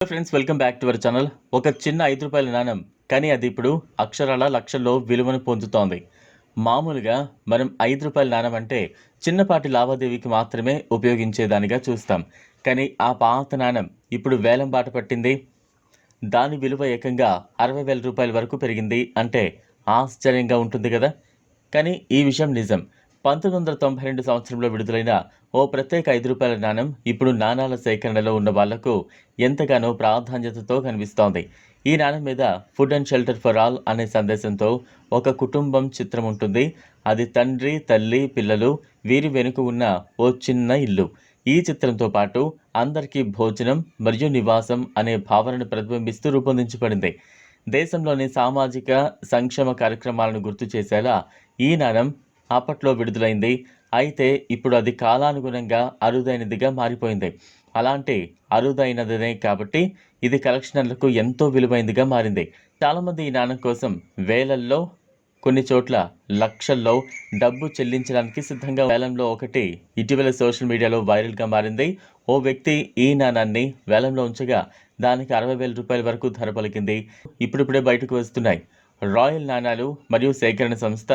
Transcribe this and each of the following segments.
Friends welcome back to our channel ఒక చిన్న ఐదు రూపాయల నాణం కానీ అది ఇప్పుడు అక్షరాల లక్షల్లో విలువను పొందుతోంది. మామూలుగా మనం ఐదు రూపాయల నాణం అంటే చిన్నపాటి లావాదేవీకి మాత్రమే ఉపయోగించేదానిగా చూస్తాం. కానీ ఆ పాత నాణం ఇప్పుడు వేలం బాట పట్టింది. దాని విలువ ఏకంగా అరవై వేల రూపాయల వరకు పెరిగింది అంటే ఆశ్చర్యంగా ఉంటుంది కదా. కానీ ఈ విషయం నిజం. పంతొమ్మిది వందల తొంభై రెండు సంవత్సరంలో విడుదలైన ఓ ప్రత్యేక ఐదు రూపాయల నాణం ఇప్పుడు నాణాల సేకరణలో ఉన్న వాళ్ళకు ఎంతగానో ప్రాధాన్యతతో కనిపిస్తోంది. ఈ నాణం మీద food and shelter for all అనే సందేశంతో ఒక కుటుంబం చిత్రం ఉంటుంది. అది తండ్రి తల్లి పిల్లలు వీరి వెనుక ఉన్న ఓ చిన్న ఇల్లు. ఈ చిత్రంతో పాటు అందరికీ భోజనం మరియు నివాసం అనే భావనను ప్రతిబింబిస్తూ రూపొందించబడింది. దేశంలోని సామాజిక సంక్షేమ కార్యక్రమాలను గుర్తు చేసేలా ఈ నాణం అప్పట్లో విడుదలైంది. అయితే ఇప్పుడు అది కాలానుగుణంగా అరుదైనదిగా మారిపోయింది. అలాంటి అరుదైనదినే కాబట్టి ఇది కలెక్షనర్లకు ఎంతో విలువైనదిగా మారింది. చాలామంది ఈ నాణం కోసం వేలల్లో కొన్ని చోట్ల లక్షల్లో డబ్బు చెల్లించడానికి సిద్ధంగా వేలంలో ఒకటి ఇటీవల సోషల్ మీడియాలో వైరల్గా మారింది. ఓ వ్యక్తి ఈ నాణాన్ని వేలంలో ఉంచగా దానికి అరవై వేల రూపాయల వరకు ధర పలికింది. ఇప్పుడిప్పుడే బయటకు వస్తున్నాయి. రాయల్ నాణాలు మరియు సేకరణ సంస్థ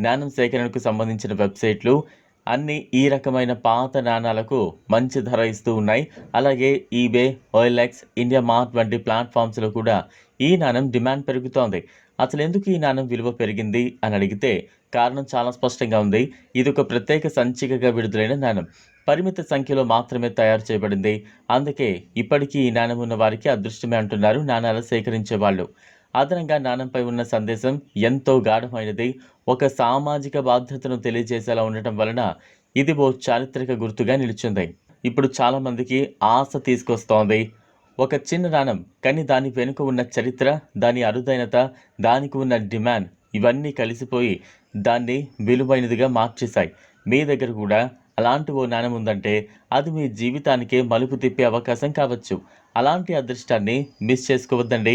నాణం సేకరణకు సంబంధించిన వెబ్సైట్లు అన్ని ఈ రకమైన పాత నాణాలకు మంచి ధర ఇస్తూ ఉన్నాయి. అలాగే ఈబే ఓఎల్ఎక్స్ ఇండియా మార్ట్ వంటి ప్లాట్ఫామ్స్లో కూడా ఈ నాణం డిమాండ్ పెరుగుతోంది. అసలు ఎందుకు ఈ నాణం విలువ పెరిగింది అని అడిగితే కారణం చాలా స్పష్టంగా ఉంది. ఇది ఒక ప్రత్యేక సంచికగా విడుదలైన నాణం. పరిమిత సంఖ్యలో మాత్రమే తయారు చేయబడింది. అందుకే ఇప్పటికీ ఈ నాణం ఉన్న వారికి అదృష్టమే అంటున్నారు నాణాలు సేకరించే వాళ్ళు. అదనంగా నాణంపై ఉన్న సందేశం ఎంతో గాఢమైనది. ఒక సామాజిక బాధ్యతను తెలియజేసేలా ఉండటం వలన ఇది ఓ చారిత్రక గుర్తుగా నిలిచింది. ఇప్పుడు చాలామందికి ఆశ తీసుకొస్తోంది. ఒక చిన్న నాణం కానీ దాని వెనుక ఉన్న చరిత్ర దాని అరుదైనత దానికి ఉన్న డిమాండ్ ఇవన్నీ కలిసిపోయి దాన్ని విలువైనదిగా మార్చేశాయి. మీ దగ్గర కూడా అలాంటి ఓ నాణం ఉందంటే అది మీ జీవితానికే మలుపు తిప్పే అవకాశం కావచ్చు. అలాంటి అదృష్టాన్ని మిస్ చేసుకోవద్దండి.